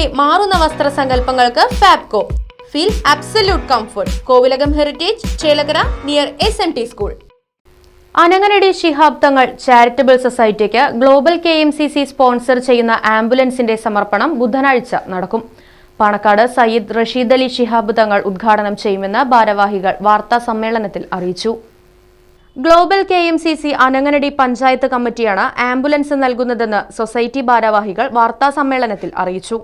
സ്റ്റൈലിലൂടെ മാറുന്ന വസ്ത്രസങ്കല്പങ്ങൾക്ക് Fabco. Feel absolute comfort Kovilakam heritage Chelakara near S N T school Ananganadi Shihab Thangal charitable സൊസൈറ്റിക്ക് global K M C C sponsor ചെയ്യുന്ന ആംബുലൻസിന്റെ സമർപ്പണം ബുധനാഴ്ച നടക്കും. പാണക്കാട് സയ്യിദ് റഷീദ് അലി ശിഹാബ് തങ്ങൾ ഉദ്ഘാടനം ചെയ്യുമെന്ന് ഭാരവാഹികൾ വാർത്താ സമ്മേളനത്തിൽ അറിയിച്ചു. Global K M C C Ananganadi panchayat കമ്മിറ്റിയാണ് ആംബുലൻസ് നൽകുന്നതെന്ന് സൊസൈറ്റി ഭാരവാഹികൾ വാർത്താ സമ്മേളനത്തിൽ അറിയിച്ചു.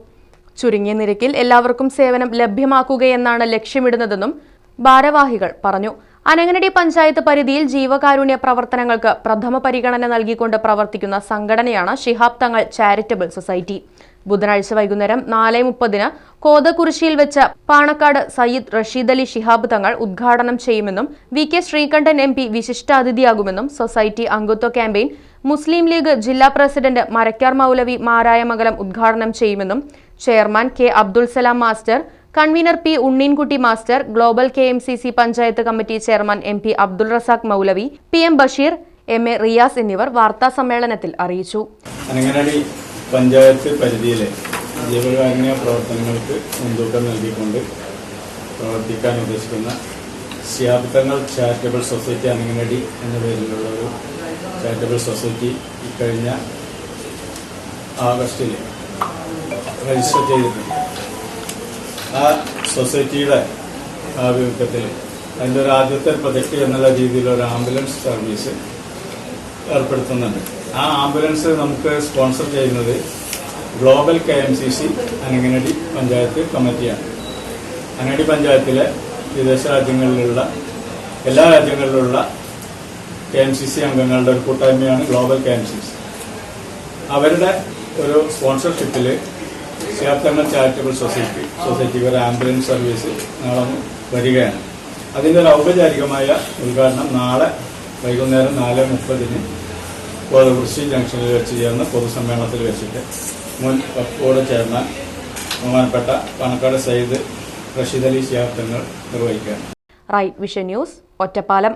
ചുരുങ്ങിയ നിരക്കിൽ എല്ലാവർക്കും സേവനം ലഭ്യമാക്കുകയെന്നാണ് ലക്ഷ്യമിടുന്നതെന്നും ഭാരവാഹികൾ പറഞ്ഞു. അനങ്ങനടി പഞ്ചായത്ത് പരിധിയിൽ ജീവകാരുണ്യ പ്രവർത്തനങ്ങൾക്ക് പ്രഥമ പരിഗണന നൽകിക്കൊണ്ട് പ്രവർത്തിക്കുന്ന സംഘടനയാണ് ശിഹാബ് തങ്ങൾ ചാരിറ്റബിൾ സൊസൈറ്റി. ബുധനാഴ്ച വൈകുന്നേരം നാല് മുപ്പതിന് കോതകുറിശിയിൽ വെച്ച് പാണക്കാട് സയ്യിദ് റഷീദ് അലി ശിഹാബ് തങ്ങൾ ഉദ്ഘാടനം ചെയ്യുമെന്നും V K Sreekandan M P വിശിഷ്ടാതിഥിയാകുമെന്നും society അംഗത്വ ക്യാമ്പയിൻ മുസ്ലിം ലീഗ് ജില്ലാ പ്രസിഡന്റ് മരക്കാർ മൗലവി മാരായമംഗലം ഉദ്ഘാടനം ചെയ്യുമെന്നും chairman K Abdul Salam master convener P Unneenkutty master global K M C C panchayat committee chairman M P Abdul Razak Moulavi P M Basheer M A Riyas എന്നിവർ വാർത്താ സമ്മേളനത്തിൽ അറിയിച്ചു. പഞ്ചായത്ത് പരിധിയിലെ ജീവകാരുണ്യ പ്രവർത്തനങ്ങൾക്ക് മുൻതൂക്കം നൽകിക്കൊണ്ട് പ്രവർത്തിക്കാൻ ഉദ്ദേശിക്കുന്ന ശ്യാബ്ദങ്ങൾ ചാരിറ്റബിൾ സൊസൈറ്റി അനങ്ങനടി എന്ന പേരിലുള്ള ഒരു ചാരിറ്റബിൾ സൊസൈറ്റി ഇക്കഴിഞ്ഞ ആഗസ്റ്റിൽ രജിസ്റ്റർ ചെയ്തിട്ടുണ്ട് ആ സൊസൈറ്റിയുടെ ആഭിമുഖ്യത്തിൽ അതിന്റെ ഒരു ആദ്യത്തെ പ്രൊജക്ട് എന്നുള്ള രീതിയിൽ ഒരു ആംബുലൻസ് സർവീസ് ഏർപ്പെടുത്തുന്നുണ്ട്. ആ ആംബുലൻസ് നമുക്ക് സ്പോൺസർ ചെയ്യുന്നത് global K M C C Ananganadi panchayat കമ്മിറ്റിയാണ്. അനങ്ങടി പഞ്ചായത്തിലെ വിദേശ രാജ്യങ്ങളിലുള്ള എല്ലാ രാജ്യങ്ങളിലുള്ള കെ എം സി സി അംഗങ്ങളുടെ ഒരു കൂട്ടായ്മയാണ് global K M C C. അവരുടെ ഒരു സ്പോൺസർഷിപ്പിൽ സിയാത്തങ്ങൾ ചാരിറ്റബിൾ സൊസൈറ്റി സൊസൈറ്റി ഒരു ആംബുലൻസ് സർവീസ് നാളെ വരികയാണ്. അതിന്റെ ഒരു ഔപചാരികമായ ഉദ്ഘാടനം നാളെ വൈകുന്നേരം നാല് മുപ്പതിന് കോതകുറിശി ജംഗ്ഷനിൽ വെച്ച് ചേർന്ന പൊതുസമ്മേളനത്തിൽ വെച്ചിട്ട് മുൻ വക്കോട് ചേർന്ന ബഹുമാനപ്പെട്ട Panakkad Sayyid Rashid Ali Shihab നിർവഹിക്കുകയാണ്. Right vision news Ottapalam.